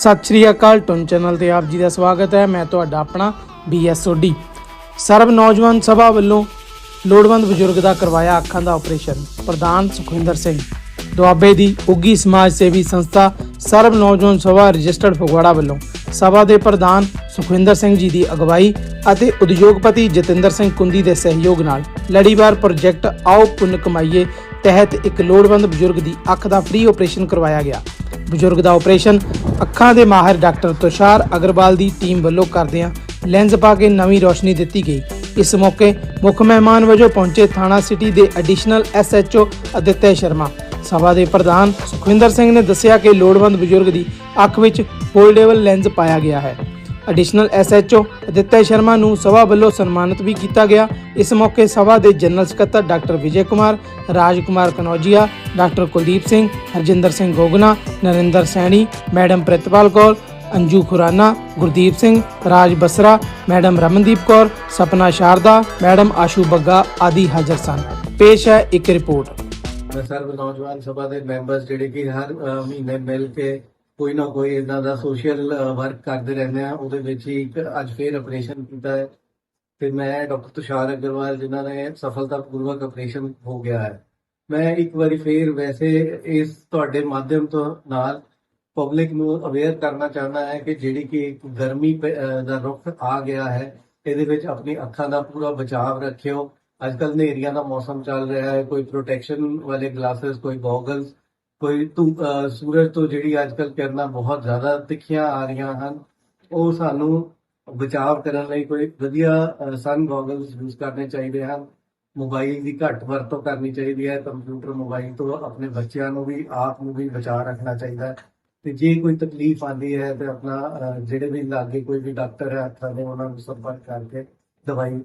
ਸਤਿ ਸ਼੍ਰੀ ਅਕਾਲ ਟੁਨ ਚੈਨਲ ਤੇ ਆਪ ਜੀ ਦਾ ਸਵਾਗਤ ਹੈ। ਮੈਂ ਤੁਹਾਡਾ ਆਪਣਾ ਬੀਐਸ ਸੋਢੀ ਸਰਬ ਨੌਜਵਾਨ ਸਭਾ ਵੱਲੋਂ ਲੋੜਵੰਦ ਬਜ਼ੁਰਗ ਦਾ ਕਰਵਾਇਆ ਅੱਖਾਂ ਦਾ ਆਪਰੇਸ਼ਨ, ਪ੍ਰਧਾਨ ਸੁਖਵਿੰਦਰ ਸਿੰਘ। ਦੁਆਬੇ ਦੀ ਉੱਗੀ ਸਮਾਜ ਸੇਵੀ ਸੰਸਥਾ ਸਰਬ ਨੌਜਵਾਨ ਸਭਾ ਰਜਿਸਟਰਡ ਫਗਵਾੜਾ ਵੱਲੋਂ ਸਭਾ ਦੇ ਪ੍ਰਧਾਨ ਸੁਖਵਿੰਦਰ ਸਿੰਘ ਜੀ ਦੀ ਅਗਵਾਈ ਅਤੇ ਉਦਯੋਗਪਤੀ ਜਤਿੰਦਰ ਸਿੰਘ ਕੁੰਦੀ ਦੇ ਸਹਿਯੋਗ ਨਾਲ ਲੜੀਵਾਰ ਪ੍ਰੋਜੈਕਟ ਆਓ ਪੁੰਨ ਕਮਾਈਏ ਤਹਿਤ ਇੱਕ ਲੋੜਵੰਦ ਬਜ਼ੁਰਗ ਦੀ ਅੱਖ ਦਾ ਫ੍ਰੀ ਆਪਰੇਸ਼ਨ ਕਰਵਾਇਆ ਗਿਆ। ਬਜ਼ੁਰਗ ਦਾ ਆਪਰੇਸ਼ਨ। ਅੱਖਾਂ ਦੇ ਮਾਹਿਰ ਡਾਕਟਰ ਤੁਸ਼ਾਰ ਅਗਰਵਾਲ ਦੀ ਟੀਮ ਵੱਲੋਂ ਕਰਦਿਆਂ ਲੈਂਜ਼ ਪਾ ਕੇ ਨਵੀਂ ਰੋਸ਼ਨੀ ਦਿੱਤੀ ਗਈ। ਇਸ ਮੌਕੇ ਮੁੱਖ ਮਹਿਮਾਨ ਵਜੋਂ ਪਹੁੰਚੇ ਥਾਣਾ ਸਿਟੀ ਦੇ ਐਡੀਸ਼ਨਲ ਐਸਐਚਓ ਅਦਿੱਤਯ ਸ਼ਰਮਾ। ਸਭਾ ਦੇ ਪ੍ਰਧਾਨ ਸੁਖਵਿੰਦਰ ਸਿੰਘ ਨੇ ਦੱਸਿਆ ਕਿ ਲੋੜਵੰਦ ਬਜ਼ੁਰਗ ਦੀ ਅੱਖ ਵਿੱਚ ਫੋਲਡੇਬਲ ਲੈਂਜ਼ ਪਾਇਆ ਗਿਆ ਹੈ। ਐਡੀਸ਼ਨਲ ਐਸਐਚਓ ਅਦਿੱਤਯ ਸ਼ਰਮਾ ਨੂੰ ਸਭਾ ਵੱਲੋਂ ਸਨਮਾਨਿਤ ਵੀ ਕੀਤਾ ਗਿਆ। ਇਸ ਮੌਕੇ ਸਭਾ ਦੇ ਜਨਰਲ ਸਕੱਤਰ doctor Vijay Kumar Raj Kumar Kanaujia doctor Kuldeep Singh Harjinder Singh Gogna Narinder Saini madam Pritpal Kaur Anju Khurana Gurdeep Singh Raj Basra madam Ramandeep Kaur Sapna Sharda madam Ashu Bagga ਆਦਿ ਹਾਜ਼ਰ ਸਨ। ਪੇਸ਼ ਹੈ ਇੱਕ report. ਮੈਂ ਨੌਜਵਾਨ ਸਭਾ ਦੇ members ਜਿਹੜੇ ਕਿ ਹਰ ਮਹੀਨੇ ਮਿਲ ਕੇ ਕੋਈ ਨਾ ਕੋਈ ਇਦਾਂ ਦਾ ਸੋਸ਼ਲ ਵਰਕ ਕਰਦੇ ਰਹਿੰਦੇ ਆ ਉਹਦੇ ਵਿੱਚ ਹੀ ਇੱਕ ਅੱਜ ਫੇਰ ਆਪਰੇਸ਼ਨ ਕੀਤਾ ਹੈ। ਤੇ ਮੈਂ ਡਾਕਟਰ ਤੁਸ਼ਾਰ ਅਗਰਵਾਲ, ਜਿਨ੍ਹਾਂ ਨੇ ਸਫਲਤਾਪੂਰਵਕ ਆਪਰੇਸ਼ਨ ਹੋ ਗਿਆ ਹੈ। ਮੈਂ ਇੱਕ ਵਾਰੀ ਫੇਰ ਵੈਸੇ ਇਸ ਤੁਹਾਡੇ ਮਾਧਿਅਮ ਤੋਂ ਨਾਲ ਪਬਲਿਕ ਨੂੰ ਅਵੇਅਰ ਕਰਨਾ ਚਾਹੁੰਦਾ ਹੈ ਕਿ ਜਿਹੜੀ ਕਿ ਗਰਮੀ ਪ- ਦਾ ਰੁੱਖ ਆ ਗਿਆ ਹੈ, ਇਹਦੇ ਵਿੱਚ ਆਪਣੀ ਅੱਖਾਂ ਦਾ ਪੂਰਾ ਬਚਾਅ ਰੱਖਿਓ। ਅੱਜ ਕੱਲ੍ਹ ਹਨੇਰੀਆਂ ਦਾ ਮੌਸਮ ਚੱਲ ਰਿਹਾ ਹੈ। ਕੋਈ ਪ੍ਰੋਟੈਕਸ਼ਨ ਵਾਲੇ ਗਲਾਸਸ ਕੋਈ ਗੋਗਲਸ ਕੋਈ ਧੂ- ਸੂਰਜ ਤੋਂ ਜਿਹੜੀ ਅੱਜ ਕੱਲ੍ਹ ਕਿਰਨਾਂ ਬਹੁਤ ਜ਼ਿਆਦਾ ਤਿੱਖੀਆਂ ਆ ਰਹੀਆਂ ਹਨ, ਉਹ ਸਾਨੂੰ ਬਚਾਅ ਕਰਨ ਲਈ ਕੋਈ ਵਧੀਆ ਸਨ ਗੋਗਲਸ ਯੂਜ਼ ਕਰਨੇ ਚਾਹੀਦੇ ਹਨ। ਮੋਬਾਈਲ ਦੀ ਘੱਟ ਵਰਤੋਂ ਕਰਨੀ ਚਾਹੀਦੀ ਹੈ। ਕੰਪਿਊਟਰ ਮੋਬਾਈਲ ਤੋਂ ਆਪਣੇ ਬੱਚਿਆਂ ਨੂੰ ਵੀ, ਆਪ ਨੂੰ ਵੀ ਬਚਾਅ ਰੱਖਣਾ ਚਾਹੀਦਾ ਹੈ। ਤੇ ਜੇ ਕੋਈ ਤਕਲੀਫ ਆਉਂਦੀ ਹੈ ਤੇ ਆਪਣਾ ਜਿਹੜੇ ਵੀ ਲਾਗੇ ਕੋਈ ਵੀ ਡਾਕਟਰ ਹੈ ਹੱਥਾਂ ਦੇ ਉਹਨਾਂ ਨੂੰ ਸੰਪਰਕ ਕਰਕੇ ਦਵਾਈ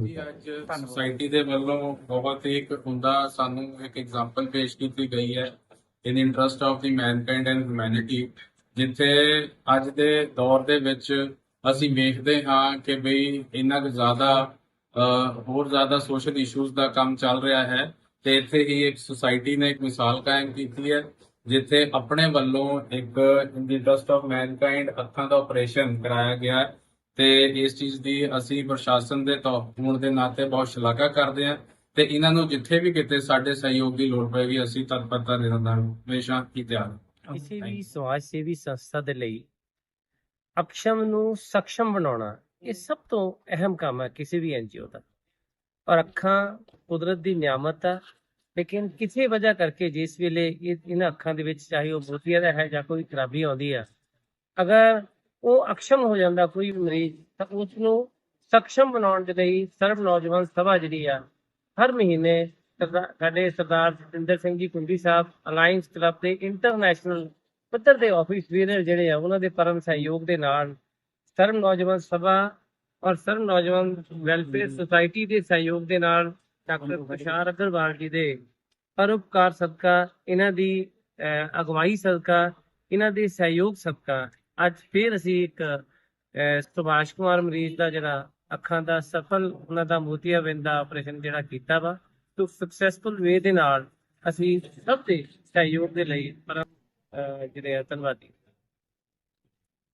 ਜੀ ਕਰੋ ਅੱਜ ਸੁਸਾਇਟੀ ਦੇ ਵੱਲੋਂ ਬਹੁਤ ਹੀ ਇੱਕ ਹੁੰਦਾ ਸਾਨੂੰ ਇੱਕ ਐਗਜ਼ਾਮਪਲ ਪੇਸ਼ ਕੀਤੀ ਗਈ ਹੈ in interest of the mankind and humanity ਜਿੱਥੇ ਅੱਜ ਦੇ ਦੌਰ ਦੇ ਵਿੱਚ ਅਸੀਂ ਵੇਖਦੇ ਹਾਂ ਕਿ ਬਈ ਇੰਨਾ ਕੁ ਜ਼ਿਆਦਾ ਹੋਰ ਜ਼ਿਆਦਾ ਸੋਸ਼ਲ ਇਸ਼ੂਜ਼ ਦਾ ਕੰਮ ਚੱਲ ਰਿਹਾ ਹੈ ਤੇ ਇੱਥੇ ਹੀ ਇੱਕ ਸੁਸਾਇਟੀ ਨੇ ਇੱਕ ਮਿਸਾਲ ਕਾਇਮ ਕੀਤੀ ਹੈ ਜਿੱਥੇ ਆਪਣੇ ਵੱਲੋਂ ਇੱਕ in the interest of mankind ਅੱਖਾਂ ਦਾ ਆਪਰੇਸ਼ਨ ਕਰਾਇਆ ਗਿਆ ਹੈ। ਤੇ ਇਸ ਚੀਜ਼ ਦੀ ਅਸੀਂ ਪ੍ਰਸ਼ਾਸਨ ਦੇ ਤੌਰ ਹੋਣ ਦੇ ਨਾਤੇ ਬਹੁਤ ਸ਼ਲਾਘਾ ਕਰਦੇ ਹਾਂ ਤੇ ਇਹਨਾਂ ਨੂੰ ਜਿੱਥੇ ਵੀ ਕਿਤੇ ਸਾਡੇ ਸਹਿਯੋਗ ਦੀ ਲੋੜ ਪਏਗੀ ਅਸੀਂ ਤਤਪਰਤਾ ਦਾ ਹਮੇਸ਼ਾ ਹੀ ਤਿਆਰ ਹਾਂ। ਕਿਸੇ ਵੀ ਸਮਾਜ ਸੇਵੀ ਸੰਸਥਾ ਦੇ ਲਈ ਅਕਸ਼ਮ ਨੂੰ ਸક્ષਮ ਬਣਾਉਣਾ ਇਹ ਸਭ ਤੋਂ ਅਹਿਮ ਕੰਮ ਹੈ ਕਿਸੇ ਵੀ ਐਨਜੀਓ ਦਾ। ਔਰ ਅੱਖਾਂ ਕੁਦਰਤ ਦੀ ਨਿਆਮਤ ਹੈ ਲੇਕਿਨ ਕਿਸੇ ਵਜ੍ਹਾ ਕਰਕੇ ਜਿਸ ਵੇਲੇ ਇਹ ਇਹਨਾਂ ਅੱਖਾਂ ਦੇ ਵਿੱਚ ਚਾਹੇ ਉਹ ਮੋਤੀਆ ਦਾ ਹੈ ਜਾਂ ਕੋਈ ਖਰਾਬੀ ਆਉਂਦੀ ਆ ਅਗਰ ਉਹ ਅਕਸ਼ਮ ਹੋ ਜਾਂਦਾ ਕੋਈ ਵੀ ਮਰੀਜ਼ ਤਾਂ ਉਸ ਨੂੰ ਸક્ષਮ ਬਣਾਉਣ ਦੇ ਲਈ ਸਰਬ ਨੌਜਵਾਨ ਸਭਾ ਜਿਹੜੀ ਆ ਹਰ ਮਹੀਨੇ ਸਾਡੇ ਸਰਦਾਰ ਜਤਿੰਦਰ ਸਿੰਘ ਜੀ ਕੁੰਡੀ ਸਾਹਿਬ ਅਲਾਈਅੰਸ ਕਲੱਬ ਦੇ ਇੰਟਰਨੈਸ਼ਨਲ ਪੱਧਰ ਦੇ ਆਫਿਸ ਵੀਰ ਜਿਹੜੇ ਆ ਉਹਨਾਂ ਦੇ ਪਰਮ ਸਹਿਯੋਗ ਦੇ ਨਾਲ ਸਰਬ ਨੌਜਵਾਨ ਸਭਾ ਔਰ ਸਰਬ ਨੌਜਵਾਨ ਵੈਲਫੇਅਰ ਸੁਸਾਇਟੀ ਦੇ ਸਹਿਯੋਗ ਦੇ ਨਾਲ ਡਾਕਟਰ ਤੁਸ਼ਾਰ ਅਗਰਵਾਲ ਜੀ ਦੇ ਪਰਉਪਕਾਰ ਸਦਕਾ ਇਹਨਾਂ ਦੀ ਅਗਵਾਈ ਸਦਕਾ ਇਹਨਾਂ ਦੇ ਸਹਿਯੋਗ ਸਦਕਾ ਅੱਜ ਫੇਰ ਅਸੀਂ ਇੱਕ ਅਹ, ਸੁਭਾਸ਼ ਕੁਮਾਰ ਮਰੀਜ਼ ਦਾ ਜਿਹੜਾ ਅੱਖਾਂ ਦਾ ਸਫਲ ਉਹਨਾਂ ਦਾ ਮੋਤੀਆਬਿੰਦ ਦਾ ਆਪਰੇਸ਼ਨ ਜਿਹੜਾ ਕੀਤਾ ਵਾ ਤੋਂ ਸਕਸੈਸਫੁਲ ਵੇ ਦੇ ਨਾਲ ਅਸੀਂ ਸਭ ਦੇ ਸਹਿਯੋਗ ਦੇ ਲਈ ਪਰਮ ਜਿਹੜੇ ਆ ਧੰਨਵਾਦੀ।